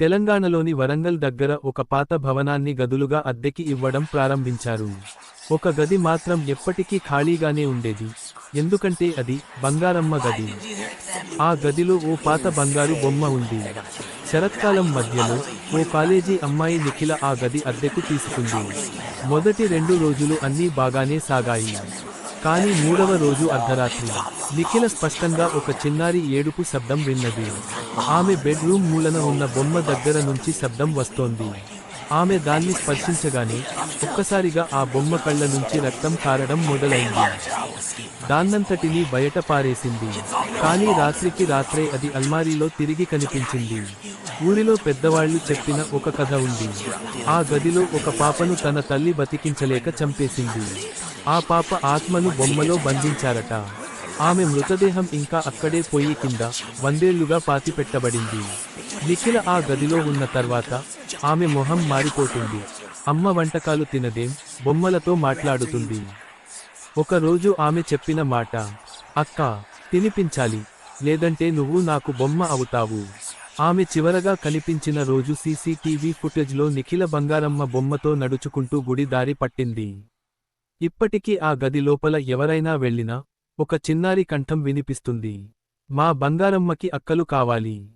తెలంగాణలోని వరంగల్ దగ్గర ఒక పాత భవనాన్ని గదులుగా అద్దెకి ఇవ్వడం ప్రారంభించారు. ఒక గది మాత్రం ఎప్పటికీ ఖాళీగానే ఉండేది. ఎందుకంటే అది బంగారమ్మ గది. ఆ గదిలో ఓ పాత బంగారు బొమ్మ ఉంది. శరత్కాలం మధ్యలో ఓ కాలేజీ అమ్మాయి నిఖిల ఆ గది అద్దెకు తీసుకుంది. మొదటి రెండు రోజులు అన్నీ బాగానే సాగాయి. కానీ మూడవ రోజు అర్ధరాత్రి. నిఖిల స్పష్టంగా ఒక చిన్నారి ఏడుపు శబ్దం విన్నది. ఆమె బెడ్రూమ్ మూలన ఉన్న బొమ్మ దగ్గర నుంచి శబ్దం వస్తోంది. ఆమె దాన్ని స్పర్శించగానే ఒక్కసారిగా ఆ బొమ్మ కళ్ళ నుంచి రక్తం కారడం మొదలైంది. దాన్నంతటిని బయట పారేసింది. కానీ రాత్రికి రాత్రే అది అల్మారీలో తిరిగి కనిపించింది. ఊరిలో పెద్దవాళ్ళు చెప్పిన ఒక కథ ఉంది. ఆ గదిలో ఒక పాపను తన తల్లి బతికించలేక చంపేసింది. ఆ పాప ఆత్మను బొమ్మలో బంధించారట. ఆమె మృతదేహం ఇంకా అక్కడే పోయి కింద వందేళ్ళుగా పాతిపెట్టబడింది. నిఖిల ఆ గదిలో ఉన్న తర్వాత ఆమె మొహం మారిపోతుంది. అమ్మ వంటకాలు తినదేం బొమ్మలతో మాట్లాడుతుంది. ఒకరోజు ఆమె చెప్పిన మాట అక్క తినిపించాలి లేదంటే నువ్వు నాకు బొమ్మ అవుతావు. ఆమె చివరగా కనిపించిన రోజు సీసీటీవీ ఫుటేజ్లో నిఖిల బంగారమ్మ బొమ్మతో నడుచుకుంటూ గుడి దారి పట్టింది. ఇప్పటికీ ఆ గది లోపల ఎవరైనా వెళ్ళినా ఒక చిన్నారి కంఠం వినిపిస్తుంది. మా బంగారమ్మకి అక్కలు కావాలి.